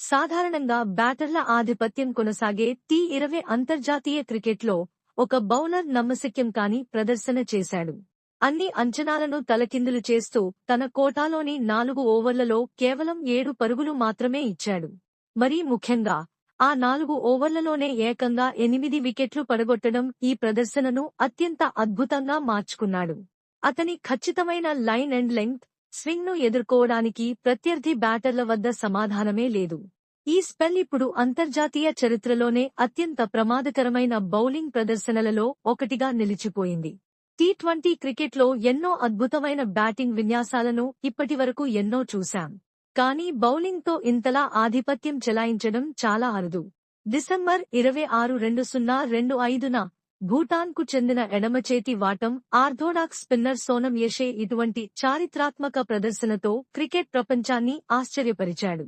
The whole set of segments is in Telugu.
సాధారణంగా బ్యాటర్ల ఆధిపత్యం కొనసాగే టీ ఇరవై అంతర్జాతీయ క్రికెట్లో ఒక బౌలర్ నమ్మశక్యం కాని ప్రదర్శన చేశాడు. అన్ని అంచనాలను తలకిందులు చేస్తూ తన కోటాలోని నాలుగు ఓవర్లలో కేవలం ఏడు పరుగులు మాత్రమే ఇచ్చాడు. మరీ ముఖ్యంగా ఆ నాలుగు ఓవర్లలోనే ఏకంగా ఎనిమిది వికెట్లు పడగొట్టడం ఈ ప్రదర్శనను అత్యంత అద్భుతంగా మార్చుకున్నాడు. అతని ఖచ్చితమైన లైన్ అండ్ లెంగ్త్ స్వింగ్ను ఎదుర్కోవడానికి ప్రత్యర్థి బ్యాటర్ల వద్ద సమాధానమే లేదు. ఈ స్పెల్ ఇప్పుడు అంతర్జాతీయ చరిత్రలోనే అత్యంత ప్రమాదకరమైన బౌలింగ్ ప్రదర్శనలలో ఒకటిగా నిలిచిపోయింది. టీ ట్వంటీ క్రికెట్లో ఎన్నో అద్భుతమైన బ్యాటింగ్ విన్యాసాలను ఇప్పటివరకు ఎన్నో చూశాం. కానీ బౌలింగ్తో ఇంతలా ఆధిపత్యం చెలాయించడం చాలా అరుదు. డిసెంబర్ ఇరవై ఆరు రెండు సున్నా రెండు ఐదున భూటాన్కు చెందిన ఎడమచేతి వాటం ఆర్థోడాక్స్ స్పిన్నర్ సోనం యషే ఇటువంటి చారిత్రాత్మక ప్రదర్శనతో క్రికెట్ ప్రపంచాన్ని ఆశ్చర్యపరిచాడు.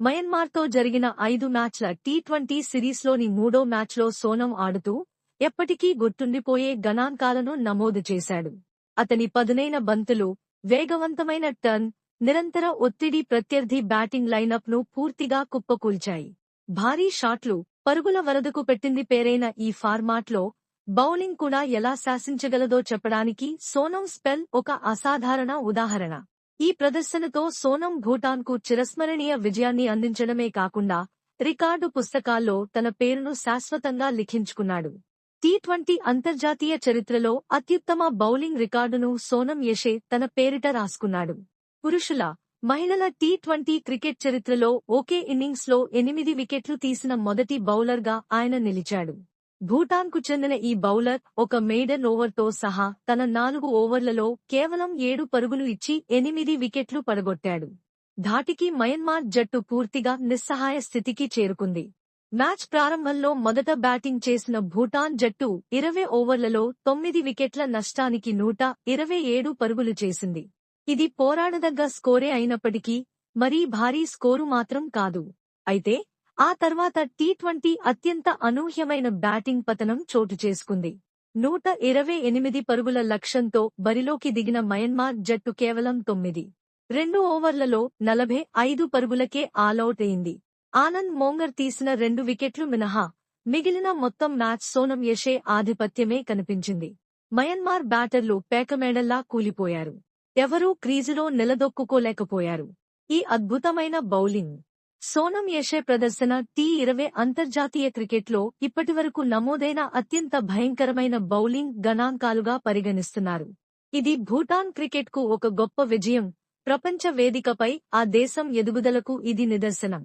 మయన్మార్తో జరిగిన ఐదు మ్యాచ్ల టీ ట్వంటీ సిరీస్లోని మూడో మ్యాచ్లో సోనం ఆడుతూ ఎప్పటికీ గుర్తుండిపోయే గణాంకాలను నమోదు చేశాడు. అతని పదునైన బంతులు వేగవంతమైన టర్న్ నిరంతర ఒత్తిడి ప్రత్యర్థి బ్యాటింగ్ లైనప్ను పూర్తిగా కుప్పకూల్చాయి. భారీ షాట్లు పరుగుల వరదకు పెట్టింది పేరైన ఈ ఫార్మాట్లో బౌలింగ్ కూడా ఎలా శాసించగలదో చెప్పడానికి సోనం స్పెల్ ఒక అసాధారణ ఉదాహరణ. ఈ ప్రదర్శనతో సోనం భూటాన్కు చిరస్మరణీయ విజయాన్ని అందించడమే కాకుండా రికార్డు పుస్తకాల్లో తన పేరును శాశ్వతంగా లిఖించుకున్నాడు. టీ ట్వంటీ అంతర్జాతీయ చరిత్రలో అత్యుత్తమ బౌలింగ్ రికార్డును సోనం యషే తన పేరిట రాసుకున్నాడు. పురుషుల మహిళల టీ ట్వంటీ క్రికెట్ చరిత్రలో ఒకే ఇన్నింగ్స్లో ఎనిమిది వికెట్లు తీసిన మొదటి బౌలర్గా ఆయన నిలిచాడు. భూటాన్కు చెందిన ఈ బౌలర్ ఒక మెయిడన్ ఓవర్తో సహా తన నాలుగు ఓవర్లలో కేవలం ఏడు పరుగులు ఇచ్చి ఎనిమిది వికెట్లు పడగొట్టాడు. ధాటికి మయన్మార్ జట్టు పూర్తిగా నిస్సహాయ స్థితికి చేరుకుంది. మ్యాచ్ ప్రారంభంలో మొదట బ్యాటింగ్ చేసిన భూటాన్ జట్టు ఇరవై ఓవర్లలో తొమ్మిది వికెట్ల నష్టానికి నూట ఇరవై ఏడు పరుగులు చేసింది. ఇది పోరాడదగ్గ స్కోరే అయినప్పటికీ మరీ భారీ స్కోరు మాత్రం కాదు. అయితే ఆ తర్వాత టీ ట్వంటీ అత్యంత అనూహ్యమైన బ్యాటింగ్ పతనం చోటు చేసుకుంది. నూట ఇరవై ఎనిమిది పరుగుల లక్ష్యంతో బరిలోకి దిగిన మయన్మార్ జట్టు కేవలం తొమ్మిది రెండు ఓవర్లలో నలభై ఐదు పరుగులకే ఆలౌట్ అయింది. ఆనంద్ మోంగర్ తీసిన రెండు వికెట్లు మినహా మిగిలిన మొత్తం మ్యాచ్ సోనం యషే ఆధిపత్యమే కనిపించింది. మయన్మార్ బ్యాటర్లు పేకమేడల్లా కూలిపోయారు. ఎవరూ క్రీజులో నిలదొక్కుకోలేకపోయారు. ఈ అద్భుతమైన బౌలింగ్ సోనం యషే ప్రదర్శన టీ ఇరవై అంతర్జాతీయ క్రికెట్లో ఇప్పటివరకు నమోదైన అత్యంత భయంకరమైన బౌలింగ్ గణాంకాలుగా పరిగణిస్తున్నారు. ఇది భూటాన్ క్రికెట్కు ఒక గొప్ప విజయం. ప్రపంచ వేదికపై ఆ దేశం ఎదుగుదలకు ఇది నిదర్శనం.